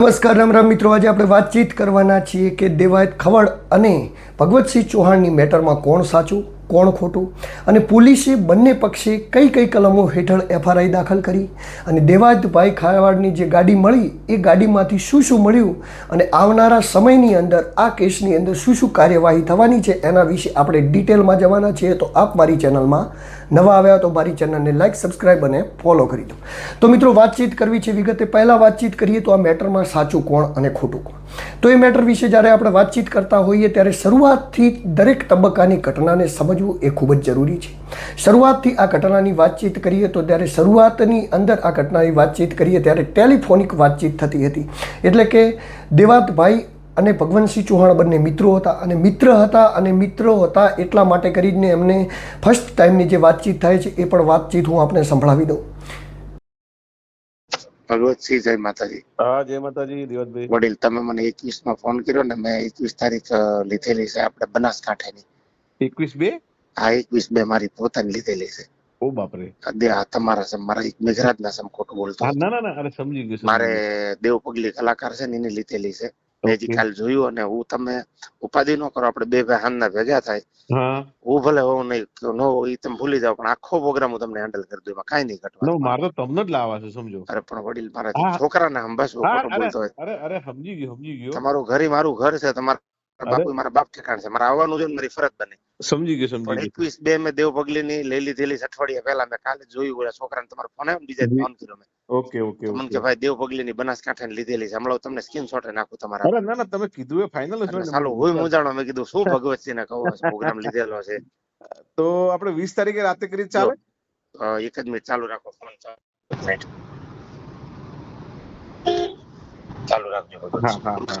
નમસ્કાર, રામ રામ મિત્રો. આજે આપણે વાતચીત કરવાના છીએ કે દેવાયત ખવડ અને ભગવતસિંહ ચૌહાણની મેટરમાં કોણ સાચું, કોણ ખોટું? અને પોલીસે બંને પક્ષે કઈ કઈ કલમો હેઠળ એફઆરઆઈ દાખલ કરી? અને દેવાયતભાઈ ખાવાડની જે ગાડી મળી, એ ગાડીમાંથી શું શું મળ્યું? અને આવનારા સમયની અંદર આ કેસની અંદર શું શું કાર્યવાહી થવાની છે, એના વિશે આપણે ડિટેલમાં જવાના છીએ. તો આપ મારી ચેનલમાં નવા આવ્યા તો મારી ચેનલને લાઇક સબસ્ક્રાઇબ અને ફોલો કરી દો. તો મિત્રો, વાતચીત કરવી છે વિગતે. પહેલાં વાતચીત કરીએ તો આ મેટરમાં સાચું કોણ અને ખોટું કોણ? તો એ મેટર વિશે જ્યારે આપણે વાતચીત કરતા હોઈએ ત્યારે શરૂઆતથી દરેક તબક્કાની ઘટનાને સમજવું એ ખૂબ જ જરૂરી છે. શરૂઆતથી આ ઘટનાની વાતચીત કરીએ તો ત્યારે શરૂઆતની અંદર આ ઘટનાની વાતચીત કરીએ ત્યારે ટેલિફોનિક વાતચીત થતી હતી. એટલે કે દેવાતભાઈ અને ભગવાનસિંહ ચૌહાણ બંને મિત્રો હતા અને મિત્ર હતા અને મિત્રો હતા એટલા માટે કરીને એમને ફર્સ્ટ ટાઈમની જે વાતચીત થાય છે એ પણ વાતચીત હું આપને સંભળાવી દઉં. ભગવતસિંહ જય માતાજી. હા જય માતાજી દિવતભાઈ વડીલ તમે મને એકવીસમાં ફોન કર્યો ને મેં એકવીસ તારીખ લીધેલી છે આપણે બનાસકાંઠાની. એકવીસ બે? હા એકવીસ બે મારી પોતાની લીધેલી છે. ઓ બાપરે. તમારા સમ મારા એક મેઘરાજ ના સમ ખોટું બોલતો ના ના ના અરે સમજી ગયો મારે દેવ પગલી કલાકાર છે ને એની લીધેલી છે. મેં હજી કાલ જોયું અને હું તમે ઉપાધિ ન કરો આપણે બે ભાઈ હાનના ભેગા થાય. હું. ભલે હોઉં નહીં ન એ તમે ભૂલી જાવ પણ આખો પ્રોગ્રામ હું તમને હેન્ડલ કરી દઉં એમાં કાંઈ નહીં ઘટવા મારે તો તમને જ લાવવા છે સમજો. અરે પણ વડીલ મારા છોકરા છોકરાને હંભાશું હા ખોટું બોલતો હોય. અરે અરે સમજી ગયો સમજી ગયો. તમારું ઘર ઈ મારું ઘર છે તમારા. બાપુ મારા બાપ ઠેકાણ છે. મારે આવવાનું છે મારી ફરજ બને. સમજી ગયો સમજી ગયો. એકવીસ બે મેં દેવ પગલી ની લઈ લીધેલી અઠવાડિયા પહેલા મેં કાલે જોયું ઓલા છોકરાને તમારો ફોન આવ્યો બીજા ફોન કર્યો મેં. ઓકે ઓકે મને કે ભાઈ દેવ પગલી ની બનાસકાંઠા ની લીધેલી છે. હમણાં તમને સ્ક્રીનશોટ નાખું તમારા. અરે ના ના તમે કીધું એ ફાઇનલ જ એટલે હોય હું મૂંઝાણો મેં કીધું શું ભગવતસિંહ ને કહો પ્રોગ્રામ લીધેલો છે. તો આપણે વીસ તારીખે રાતે કરી ચાલે? એક જ મિનિટ ચાલુ રાખો. ફોન ચાલુ ચાલુ રાખજો. હા હા હા.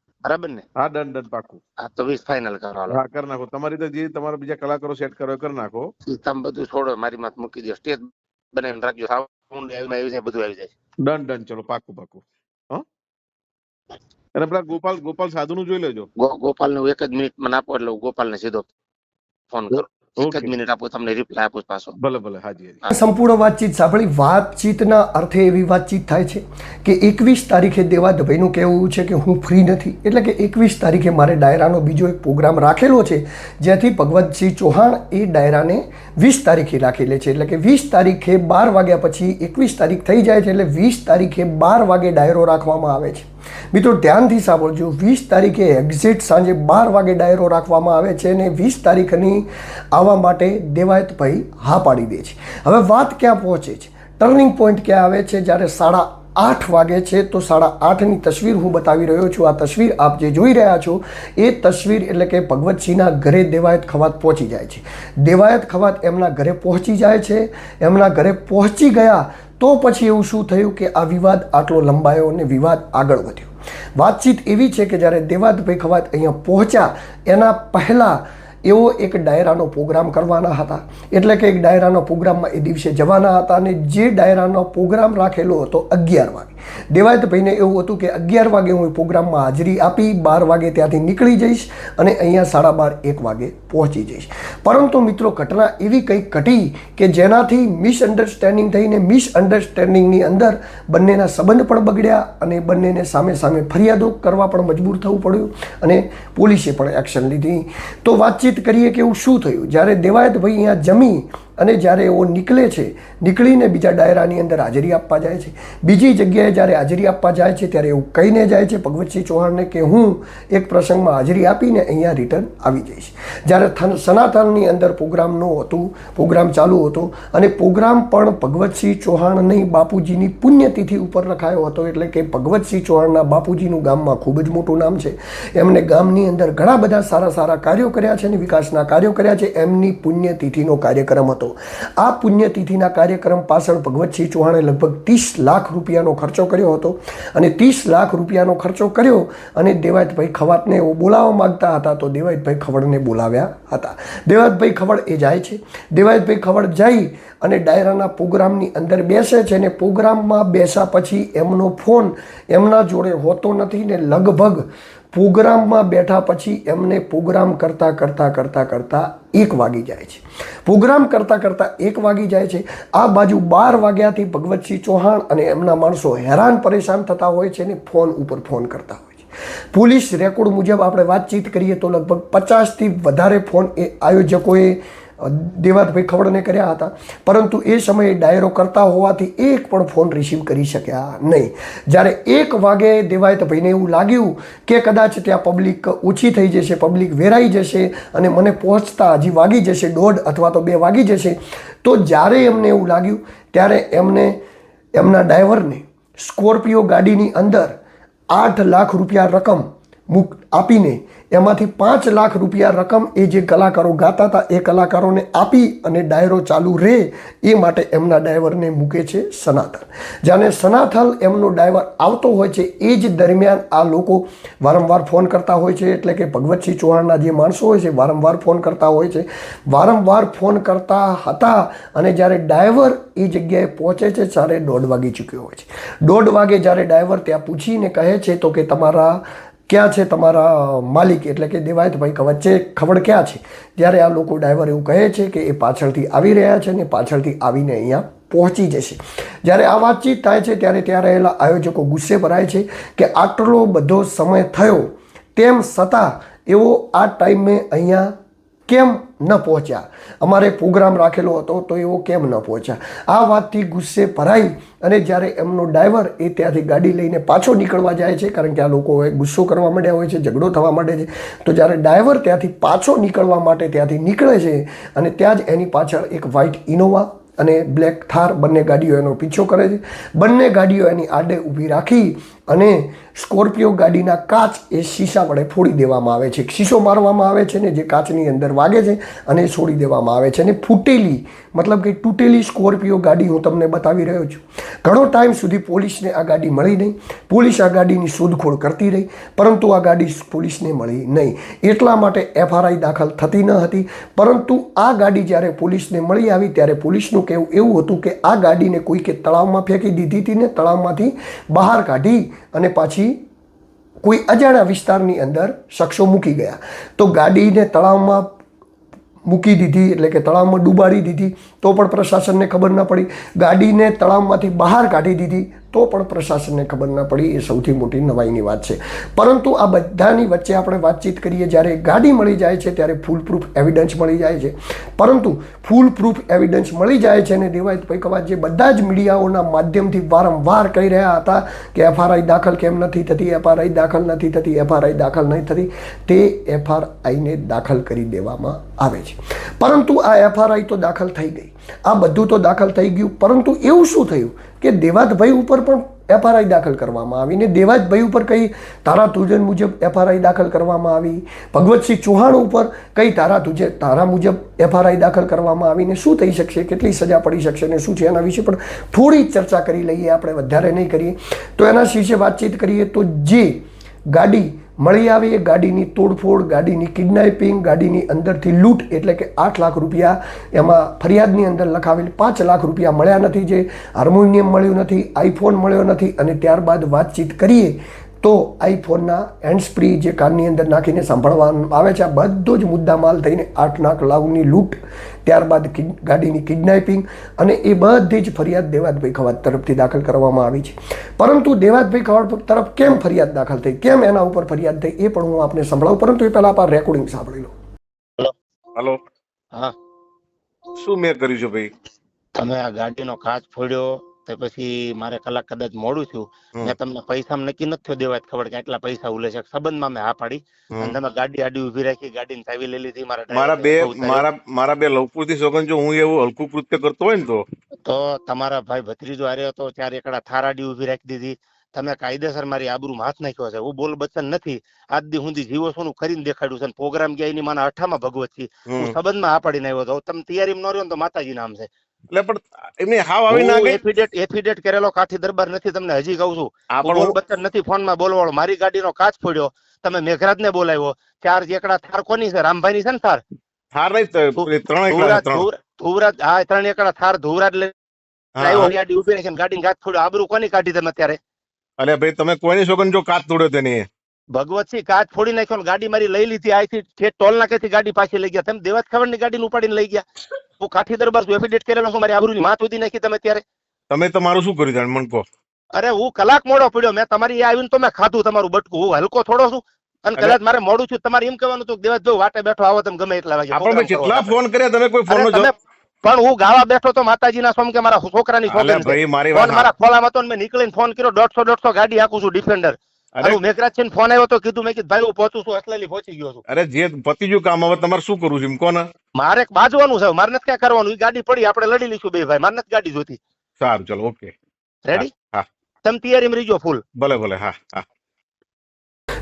બરાબર ને? હા ડન ડન પાકું. હા તો વીસ ફાઇનલ કરો હા કરી નાખો. તમારી તો જે તમારા બીજા કલાકારો સેટ કરો કરી નાખો. તમે બધું છોડો મારી માથે મૂકી દો સ્ટેજ બનાવીને રાખજો. સાઉન્ડ આવી જાય બધું આવી જાય. ડન ડન ચલો પાકું પાકું. હા? અને પેલા ગોપાલ ગોપાલ સાધુ નું જોઈ લેજો. ગોપાલનું એક જ મિનિટ મને આપો એટલે ગોપાલ ને સીધો ફોન કરું. એક જ મિનિટ આપો તમને રિપ્લાય આપું પાછો. ભલે ભલે હાજી હાજી. સંપૂર્ણ વાતચીત સાંભળી. વાતચીતના અર્થે એવી વાતચીત થાય છે કે એકવીસ તારીખે દેવાદભાઈનું કહેવું છે કે હું ફ્રી નથી. એટલે કે એકવીસ તારીખે મારે ડાયરાનો બીજો એક પ્રોગ્રામ રાખેલો છે જ્યાંથી ભગવતસિંહ ચૌહાણ એ ડાયરાને વીસ તારીખે રાખી લે છે. એટલે કે વીસ તારીખે બાર વાગ્યા પછી એકવીસ તારીખ થઈ જાય છે એટલે વીસ તારીખે બાર વાગે ડાયરો રાખવામાં આવે છે. મિત્રો, ધ્યાનથી સાંભળજો. વીસ તારીખે એક્ઝિટ સાંજે બાર વાગે ડાયરો રાખવામાં આવે છે અને વીસ તારીખની આવવા માટે દેવાયતભાઈ હા પાડી દે છે. હવે વાત ક્યાં પહોંચે છે? ટર્નિંગ પોઈન્ટ ક્યાં આવે છે? જ્યારે સાડા આઠ વાગે છે તો સાડા આઠની તસવીર હું બતાવી રહ્યો છું. આ તસવીર આપ જે જોઈ રહ્યા છો, એ તસવીર એટલે કે ભગવતસિંહના ઘરે દેવાયત ખવાત પહોંચી જાય છે. દેવાયત ખવાત એમના ઘરે પહોંચી જાય છે. એમના ઘરે પહોંચી ગયા તો પછી એવું શું થયું કે આ વિવાદ આટલો લંબાયો અને વિવાદ આગળ વધ્યો. વાતચીત એવી છે કે જ્યારે દેવાદભાઈ ખવાત અહીંયા પહોંચ્યા, એના પહેલાં એવો એક ડાયરાનો પ્રોગ્રામ કરવાના હતા. એટલે કે એક ડાયરાનો પ્રોગ્રામમાં એ દિવસે જવાના હતા અને જે ડાયરાનો પ્રોગ્રામ રાખેલો હતો અગિયાર વાગે. દેવાયતભાઈને એવું હતું કે અગિયાર વાગે હું એ પ્રોગ્રામમાં હાજરી આપી, બાર વાગે ત્યાંથી નીકળી જઈશ અને અહીંયા સાડા બાર, એક વાગે પહોંચી જઈશ. પરંતુ મિત્રો, ઘટના એવી કંઈક ઘટી કે જેનાથી મિસઅન્ડરસ્ટેન્ડિંગ થઈને મિસઅન્ડરસ્ટેન્ડિંગની અંદર બંનેના સંબંધ પણ બગડ્યા અને બંનેને સામે સામે ફરિયાદો કરવા પણ મજબૂર થવું પડ્યું અને પોલીસે પણ એક્શન લીધી. તો વાતચીત કરીએ કે એવું શું થયું? જ્યારે દેવાયતભાઈ અહીંયા જમી અને જ્યારે એઓ નીકળે છે, નીકળીને બીજા ડાયરાની અંદર હાજરી આપવા જાય છે. બીજી જગ્યાએ જ્યારે હાજરી આપવા જાય છે, ત્યારે એવું કહીને જાય છે, ભગવતસિંહ ચૌહાણને કે હું એક પ્રસંગમાં હાજરી આપીને અહીંયા રિટર્ન આવી જઈશ. જ્યારે સનાતનની અંદર પ્રોગ્રામનું હતું પ્રોગ્રામ ચાલુ હતો, અને પ્રોગ્રામ પણ ભગવતસિંહ ચૌહાણની બાપુજીની પુણ્યતિથિ ઉપર રખાયો હતો, એટલે કે ભગવતસિંહ ચૌહાણના બાપુજીનું ગામમાં ખૂબ જ મોટું નામ છે. એમને ગામની અંદર ઘણા બધા સારા સારા કાર્યો કર્યા છે અને વિકાસના કાર્યો કર્યા છે. એમની પુણ્યતિથિનો કાર્યક્રમ હતો. આ પુણ્યતિથિના કાર્યક્રમ પાછળ ભગવતસિંહ ચૌહાણે લગભગ ત્રીસ લાખ રૂપિયાનો ખર્ચો કર્યો હતો. અને ત્રીસ લાખ રૂપિયાનો ખર્ચો કર્યો અને દેવાતભાઈ ખવાતને એવો બોલાવવા માંગતા હતા તો દેવાયતભાઈ ખવડને બોલાવ્યા હતા. દેવાતભાઈ ખવડ એ જાય છે. દેવાયતભાઈ ખવડ જઈ અને ડાયરાના પ્રોગ્રામની અંદર બેસે છે અને પ્રોગ્રામમાં બેસા પછી એમનો ફોન એમના જોડે હોતો નથી ને લગભગ પ્રોગ્રામમાં બેઠા પછી એમને પ્રોગ્રામ કરતાં કરતાં કરતાં કરતાં એક વાગી જાય છે. પ્રોગ્રામ કરતાં કરતાં એક વાગી જાય છે. આ બાજુ બાર વાગ્યાથી ભગવતસિંહ ચૌહાણ અને એમના માણસો હેરાન પરેશાન થતા હોય છે ને ફોન ઉપર ફોન કરતા હોય છે. પોલીસ રેકોર્ડ મુજબ આપણે વાતચીત કરીએ તો લગભગ પચાસથી વધારે ફોન એ આયોજકોએ દેવાતભાઈ ખવડને કર્યા હતા. પરંતુ એ સમયે ડાયરો કરતા હોવાથી એક પણ ફોન રિસીવ કરી શક્યા નહીં. જ્યારે એક વાગે દેવાયતભાઈને એવું લાગ્યું કે કદાચ ત્યાં પબ્લિક ઓછી થઈ જશે પબ્લિક વેરાઈ જશે અને મને પહોંચતા હજી વાગી જશે, દોઢ અથવા તો બે વાગી જશે, તો જ્યારે એમને એવું લાગ્યું, ત્યારે એમને, એમના ડ્રાઈવરને સ્કોર્પિયો ગાડીની અંદર આઠ લાખ રૂપિયા રકમ મૂક આપીને એમાંથી પાંચ લાખ રૂપિયા રકમ એ જે કલાકારો ગાતા હતા, એ કલાકારોને આપી અને ડાયરો ચાલુ રહે એ માટે એમના ડ્રાઈવરને મૂકે છે સનાતન. જાણે સનાથલ એમનો ડ્રાઈવર આવતો હોય છે, એ જ દરમિયાન આ લોકો વારંવાર ફોન કરતા હોય છે, એટલે કે ભગવતસિંહ ચૌહાણના જે માણસો હોય છે, વારંવાર ફોન કરતા હોય છે. વારંવાર ફોન કરતા હતા અને જ્યારે ડ્રાઈવર એ જગ્યાએ પહોંચે છે, ત્યારે દોઢ વાગી ચૂક્યો હોય છે. દોઢ વાગે જ્યારે ડ્રાઈવર ત્યાં પૂછીને કહે છે, તો કે તમારા ક્યાં છે તમારા માલિક? એટલે કે દેવાયતભાઈ કે વચ્ચે ખબર ક્યાં છે? ત્યારે આ લોકો ડ્રાઈવર એવું કહે છે કે એ પાછળથી આવી રહ્યા છે ને પાછળથી આવીને અહીંયા પહોંચી જશે. જ્યારે આ વાતચીત થાય છે, ત્યારે ત્યાં રહેલા આયોજકો ગુસ્સે ભરાય છે કે આટલો બધો સમય થયો, તેમ છતાં એવો આ ટાઈમે અહીંયા કેમ ન પહોંચ્યા? અમારે પ્રોગ્રામ રાખેલો હતો, તો એવો કેમ ન પહોંચ્યા? આ વાતથી ગુસ્સે ભરાઈ અને જ્યારે એમનો ડ્રાઈવર એ ત્યાંથી ગાડી લઈને પાછો નીકળવા જાય છે, કારણ કે આ લોકો ગુસ્સો કરવા માંડ્યા હોય છે, ઝઘડો થવા માંડે છે, તો જ્યારે ડ્રાઈવર ત્યાંથી પાછો નીકળવા માટે ત્યાંથી નીકળે છે અને ત્યાં જ એની પાછળ એક વ્હાઇટ ઇનોવા અને બ્લેક થાર બંને ગાડીઓ એનો પીછો કરે છે. બંને ગાડીઓ એની આડે ઊભી રાખી અને સ્કોર્પિયો ગાડીના કાચ એ શીશા વડે ફોડી દેવામાં આવે છે. શીશો મારવામાં આવે છે ને જે કાચની અંદર વાગે છે અને છોડી દેવામાં આવે છે. અને ફૂટેલી, મતલબ કે તૂટેલી સ્કોર્પિયો ગાડી હું તમને બતાવી રહ્યો છું. ઘણો ટાઈમ સુધી પોલીસને આ ગાડી મળી નહીં. પોલીસ આ ગાડીની શોધખોળ કરતી રહી, પરંતુ આ ગાડી પોલીસને મળી નહીં. એટલા માટે એફઆરઆઈ દાખલ થતી ન હતી, પરંતુ આ ગાડી જ્યારે પોલીસને મળી આવી, ત્યારે પોલીસનું કહેવું એવું હતું કે આ ગાડીને કોઈકે તળાવમાં ફેંકી દીધી હતી ને તળાવમાંથી બહાર કાઢી અને પાછી કોઈ અજાણ્યા વિસ્તારની અંદર શખ્સો મૂકી ગયા. તો ગાડીને તળાવમાં મૂકી દીધી, એટલે કે તળાવમાં ડૂબાડી દીધી, તો પણ પ્રશાસનને ખબર ન પડી. ગાડીને તળાવમાંથી બહાર કાઢી દીધી તો પણ પ્રશાસનને ખબર ન પડી, એ સૌથી મોટી નવાઈની વાત છે. પરંતુ આ બધાની વચ્ચે આપણે વાતચીત કરીએ, જ્યારે ગાડી મળી જાય છે, ત્યારે ફૂલ પ્રૂફ એવિડન્સ મળી જાય છે. પરંતુ ફૂલ પ્રૂફ એવિડન્સ મળી જાય છે અને દેવાયતભાઈ કવાત જે બધા જ મીડિયાઓના માધ્યમથી વારંવાર કહી રહ્યા હતા કે એફઆરઆઈ દાખલ કેમ નથી થતી, એફઆરઆઈ દાખલ નથી થતી, એફઆરઆઈ દાખલ નહીં થતી, તે એફઆરઆઈને દાખલ કરી દેવામાં આવે છે. પરંતુ આ એફઆરઆઈ તો દાખલ થઈ ગઈ. આ બધું તો દાખલ થઈ ગયું. પરંતુ એવું શું થયું કે દેવાતભાઈ ઉપર પણ એફઆરઆઈ દાખલ કરવામાં આવી ને દેવાજભાઈ ઉપર કઈ તારા તુજન મુજબ એફઆરઆઈ દાખલ કરવામાં આવી? ભગવતસિંહ ચૌહાણ ઉપર કઈ તારા તુજે તારા મુજબ એફઆરઆઈ દાખલ કરવામાં આવીને શું થઈ શકશે? કેટલી સજા પડી શકશે ને શું છે એના વિશે પણ થોડી ચર્ચા કરી લઈએ. આપણે વધારે નહીં કરીએ. તો એના વિશે વાતચીત કરીએ તો જે ગાડી મળી આવી એ ગાડીની તોડફોડ, ગાડીની કિડનેપિંગ, ગાડીની અંદરથી લૂંટ એટલે કે આઠ લાખ રૂપિયા એમાં ફરિયાદની અંદર લખાવેલ પાંચ લાખ રૂપિયા મળ્યા નથી જે હાર્મોનિયમ મળ્યું નથી, આઈફોન મળ્યો નથી અને ત્યારબાદ વાતચીત કરીએ તો આઈફોનના હેન્ડસ્પ્રી જે કાનની અંદર નાખીને સાંભળવામાં આવે છે. આ બધો જ મુદ્દામાલ થઈને આઠ લાખ લાખની લૂંટ ત્યારબાદ ગાડીની કિડનેપિંગ અને એ બધી જ ફરિયાદ દેવાતભાઈ ખવાડ તરફથી દાખલ કરવામાં આવી છે. પરંતુ દેવાદભાઈ ખવાડ તરફ કેમ ફરિયાદ દાખલ થઈ? કેમ એના ઉપર ફરિયાદ થઈ? એ પણ હું આપને સંભળાવું. પરંતુ એ પહેલાં આપ રેકોર્ડિંગ સાંભળી લો. હેલો. હા. શું મેં કર્યું છે ભાઈ? તમે આ ગાડીનો કાચ ફોડ્યો તે પછી મારે કલાક કદાચ મોડું થયું. મેં તમને પૈસા નક્કી નથી થયો દેવાય ખબર કે આટલા પૈસા ઉલે છે. સંબંધમાં મેં હા પાડી. અને તમે ગાડી આડી ઊભી રાખી ગાડીની ચાવી લઈ લીધી મારા મારા બે. મારા મારા બે લવપુરથી સોગન જો હું એવું હલકું કૃત્ય કરતો હોય ને તો? તો તમારા ભાઈ ભત્રીજો હારે હતો ત્યારે એકડા થાર આડી ઊભી રાખી દીધી. તમે કાયદેસર મારી આબરૂમાં હાથ નાખ્યો છે. હું બોલ બચન નથી. આજ દી સુધી જીવો સોનું કરીને દેખાડ્યું છે પ્રોગ્રામ ગયા એની મને અઠામાં ભગવત છે હું. સંબંધમાં આ પાડીને આવ્યો હતો. તમે તૈયારીમાં ન રહ્યો તો માતાજી નામ છે. એટલે પણ એમની હાવ આવી ના ગઈ. એફિડેટ એફિડેટ કરેલો કાઠી દરબાર નથી તમને હજી કહું છું. પણ બચન નથી ફોનમાં બોલવાળો. મારી ગાડીનો કાચ ફોડ્યો. તમે મેઘરાજ ને બોલાવ્યો. ચાર એકડા થાર કોની છે? રામભાઈની છે ને થાર? થાર નહીં ત્રણ એકલા ધુવરાજ ધુવરા- ધુવરાજ હા ત્રણ એકડા થાર ધુવરાજ આવ્યો ગાડી ઊભી રાખીને ગાડીને કાચ ફોડ્યો. આબરૂ કોની કાઢી તમે અત્યારે? અરે ભાઈ તમે કોઈની સોગન જો કાચ તોડ્યો તેની? ભગવતસિંહ કાચ ફોડી નાખ્યો ગાડી મારી લઈ લીધી આથી ઠેઠ ટોલ નાકેથી ગાડી પાછી લઈ ગયા. તમે દેવાજ ખબર ગાડી ઉપાડીને લઈ ગયા. હું કાઠી દરબાર છું એફિડેટ કરેલો છું મારી આબરૂની માથ ઉધી નાખી તમે ત્યારે. તમે તમારું શું કર્યું જાણ? મને કહો. અરે હું કલાક મોડો પડ્યો મેં તમારી આવીને તો મેં ખાધું તમારું બટકું. હું હલકો થોડો છું અને કદાચ મારે મોડું છું તમારે એમ કહેવાનું હતું કે દેવાજભાઈ વાટે બેઠો આવો તમે ગમે એટલા વાગે. આપણે કેટલા ફોન કર્યા તમે કોઈ ફોન પણ હું ગાવા બેઠો તો માતાજીના સોમ કે મારા છોકરાની છે. મારી મારા ખોલામાં હતો મેં નીકળીને ફોન કર્યો દોઢસો દોઢસો ગાડી આખું છું ડિફેન્ડર અરે મેઘરાજ છે ફોન આવ્યો તો કીધું મેં કીધું ભાઈ હું પહોંચું છું અસલેલી પહોંચી ગયો છું. અરે જે પતી ગયું કામ હવે તમારે શું કરવું છે એમ કોને? મારે બાજવાનું છે મારે નથી ક્યાં કરવાનું એ ગાડી પડી આપણે લડી લઈશું બે ભાઈ મારે નથી ગાડી જોતી સારું ચલો ઓકે. રેડી હા. તમે તૈયારીમાં રહીજો ફૂલ ભલે ભલે હા હા.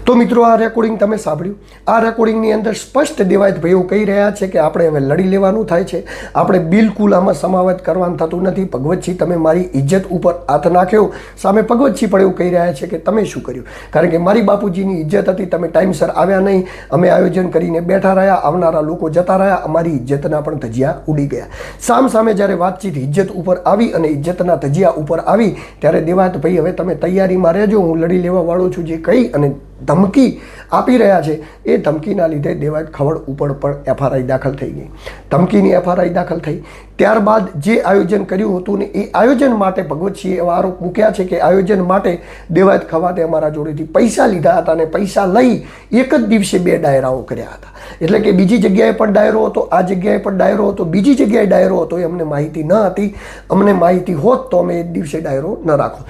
તો મિત્રો આ રેકોર્ડિંગ તમે સાંભળ્યું. આ રેકોર્ડિંગની અંદર સ્પષ્ટ દેવાયતભાઈ એવું કહી રહ્યા છે કે આપણે હવે લડી લેવાનું થાય છે. આપણે બિલકુલ આમાં સમાવેત કરવાનું થતું નથી. ભગવતસિંહ તમે મારી ઇજ્જત ઉપર હાથ નાખ્યો. સામે ભગવતસિંહ પણ એવું કહી રહ્યા છે કે તમે શું કર્યું? કારણ કે મારી બાપુજીની ઇજ્જત હતી, તમે ટાઈમસર આવ્યા નહીં. અમે આયોજન કરીને બેઠા રહ્યા, આવનારા લોકો જતા રહ્યા. અમારી ઇજ્જતના પણ ધજિયા ઉડી ગયા. સામ સામે જ્યારે વાતચીત ઇજ્જત ઉપર આવી અને ઇજ્જતના ધજિયા ઉપર આવી, ત્યારે દેવાયતભાઈ હવે તમે તૈયારીમાં રહેજો. હું લડી લેવા વાળો છું જે કહી અને ધમકી આપી રહ્યા છે. એ ધમકીના લીધે દેવાયત ખવડ ઉપર પણ એફઆરઆઈ દાખલ થઈ ગઈ. ધમકીની એફઆરઆઈ દાખલ થઈ. ત્યારબાદ જે આયોજન કર્યું હતું ને એ આયોજન માટે ભગવતસિંહે એવા આરોપ મૂક્યા છે કે આયોજન માટે દેવાયત ખવાતે અમારા જોડેથી પૈસા લીધા હતા અને પૈસા લઈ એક જ દિવસે બે ડાયરાઓ કર્યા હતા. એટલે કે બીજી જગ્યાએ પણ ડાયરો હતો, આ જગ્યાએ પણ ડાયરો હતો, બીજી જગ્યાએ ડાયરો હતો, એ અમને માહિતી ન હતી. અમને માહિતી હોત તો અમે એ દિવસે ડાયરો ન રાખો.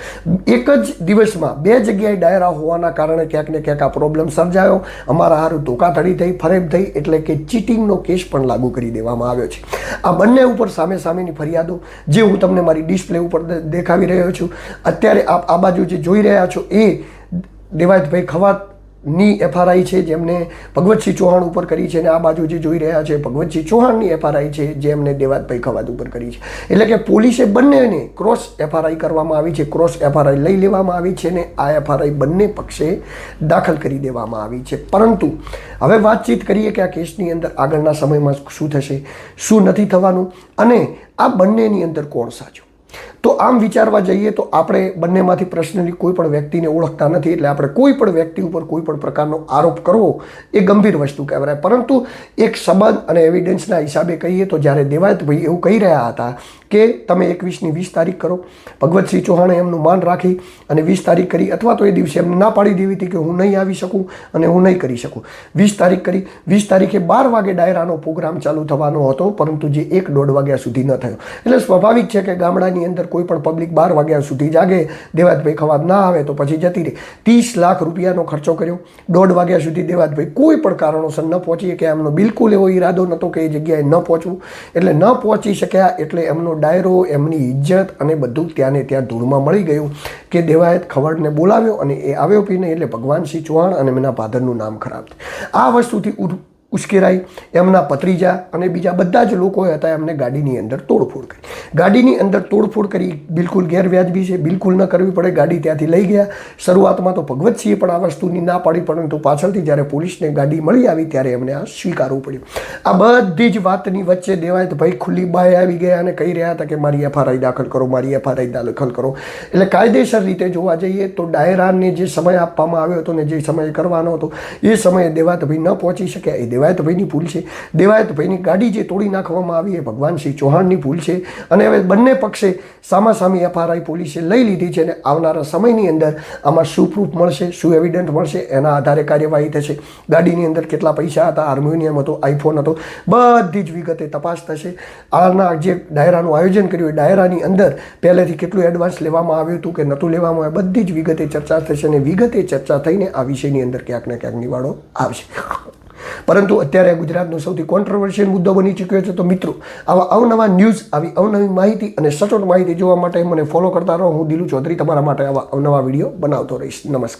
એક જ દિવસમાં બે જગ્યાએ ડાયરા હોવાના કારણે ક્યાંક ને ક્યાંક આ પ્રોબ્લેમ સર્જાયો અમારા હારું ધોકાધડી થઈ, ફરેબ થઈ, એટલે કે ચીટિંગનો કેસ પણ લાગુ કરી દેવામાં આવ્યો છે. આ બંને ઉપર સામે સામેની ફરિયાદો, જે હું તમને મારી ડિસ્પ્લે ઉપર દેખાવી રહ્યો છું. અત્યારે આપ આ બાજુ જે જોઈ રહ્યા છો એ દેવાયતભાઈ ખવાતની એફઆરઆઈ છે જેમને ભગવતસિંહ ચૌહાણ ઉપર કરી છે અને આ બાજુ જે જોઈ રહ્યા છે, ભગવતસિંહ ચૌહાણની એફઆરઆઈ છે જે એમને દેવાતભાઈ ખવાદ ઉપર કરી છે. એટલે કે પોલીસે બંનેને ક્રોસ એફઆરઆઈ કરવામાં આવી છે ક્રોસ એફઆરઆઈ લઈ લેવામાં આવી છે અને આ એફઆરઆઈ બંને પક્ષે દાખલ કરી દેવામાં આવી છે. પરંતુ હવે વાતચીત કરીએ કે આ કેસની અંદર આગળના સમયમાં શું થશે, શું નથી થવાનું અને આ બંનેની અંદર કોણ સાચું? તો આમ વિચારવા જઈએ તો આપણે બંનેમાંથી પર્સનલી કોઈ પણ વ્યક્તિને ઓળખતા નથી, એટલે આપણે કોઈ પણ વ્યક્તિ ઉપર કોઈ પણ પ્રકારનો આરોપ કરવો એ ગંભીર વસ્તુ કહેવાય. પરંતુ એક સંબંધ અને એવિડન્સના હિસાબે કહીએ તો જ્યારે દેવાયતભાઈ એવું કહી રહ્યા હતા કે તમે એકવીસની વીસ તારીખ કરો, ભગવતસિંહ ચૌહાણે એમનું માન રાખી અને વીસ તારીખ કરી, અથવા તો એ દિવસે એમને ના પાડી દેવી હતી કે હું નહીં આવી શકું અને હું નહીં કરી શકું. વીસ તારીખ કરી, વીસ તારીખે બાર વાગે ડાયરાનો પ્રોગ્રામ ચાલુ થવાનો હતો, પરંતુ જે એક દોઢ વાગ્યા સુધી ન થયો. એટલે સ્વાભાવિક છે કે ગામડાની અંદર કોઈ પણ પબ્લિક બાર વાગ્યા સુધી જાગે, દેવાતભાઈ ખવાત ના આવે તો પછી જતી રહે. ત્રીસ લાખ રૂપિયાનો ખર્ચો કર્યો. દોઢ વાગ્યા સુધી દેવાતભાઈ કોઈ પણ કારણોસર ન પહોંચી કે એમનો બિલકુલ એવો ઈરાદો નહોતો કે એ જગ્યાએ ન પહોંચવું. એટલે ન પહોંચી શક્યા એટલે એમનો ડાયરો, એમની ઇજ્જત અને બધું ત્યાંને ત્યાં ધૂળમાં મળી ગયું કે દેવાયત ખવડને બોલાવ્યો અને એ આવ્યો પી નહીં એટલે શ્રી ચૌહાણ અને એમના ફાધરનું નામ ખરાબ થયું. આ વસ્તુથી ઉશ્કેરાઈ, એમના પત્રીજા અને બીજા બધા જ લોકો હતા એમને ગાડીની અંદર તોડફોડ કરી. ગાડીની અંદર તોડફોડ કરી, બિલકુલ ગેરવ્યાજબી છે, બિલકુલ ન કરવી પડે, ગાડી ત્યાંથી લઈ ગયા. શરૂઆતમાં તો ભગવતસિંહે પણ આ વસ્તુની ના પાડી, પરંતુ પાછળથી જ્યારે પોલીસને ગાડી મળી આવી ત્યારે એમને આ સ્વીકારવું પડ્યું. આ બધી જ વાતની વચ્ચે દેવાયત ભાઈ ખુલ્લી બાય આવી ગયા અને કહી રહ્યા હતા કે મારી એફઆરઆઈ દાખલ કરો, મારી એફઆરઆઈ દાખલ કરો. એટલે કાયદેસર રીતે જોવા જઈએ તો ડાયરાને જે સમય આપવામાં આવ્યો હતો ને જે સમય કરવાનો હતો, એ સમયે દેવાયતભાઈ ન પહોંચી શક્યા. એ દેવાયતભાઈની ભૂલ છે. દેવાયતભાઈની ગાડી જે તોડી નાખવામાં આવી એ ભગવાન શ્રી ચૌહાણની ભૂલ છે અને હવે બંને પક્ષે સામાસામી એફઆરઆઈ પોલીસે લઈ લીધી છે અને આવનારા સમયની અંદર આમાં શું પ્રૂફ મળશે, શું એવિડન્ટ મળશે એના આધારે કાર્યવાહી થશે. ગાડીની અંદર કેટલા પૈસા હતા, હાર્મોનિયમ હતો આઈફોન હતો, બધી જ વિગતે તપાસ થશે. આના જે ડાયરાનું આયોજન કર્યું એ ડાયરાની અંદર પહેલેથી કેટલું એડવાન્સ લેવામાં આવ્યું હતું કે નહોતું લેવામાં આવ્યું, બધી જ વિગતે ચર્ચા થશે અને વિગતે ચર્ચા થઈને આ વિષયની અંદર ક્યાંક ને ક્યાંક નિવાડો આવશે. પરંતુ અત્યારે ગુજરાતનો સૌથી કોન્ટ્રોવર્શિયલ મુદ્દો બની ચૂક્યો છે. તો મિત્રો, આવા અવનવા ન્યૂઝ આવી અવનવી માહિતી અને સચોટ માહિતી જોવા માટે મને ફોલો કરતા રહો. હું દિલુ ચૌધરી તમારા માટે આવા અવનવા વીડિયો બનાવતો રહીશ. નમસ્કાર.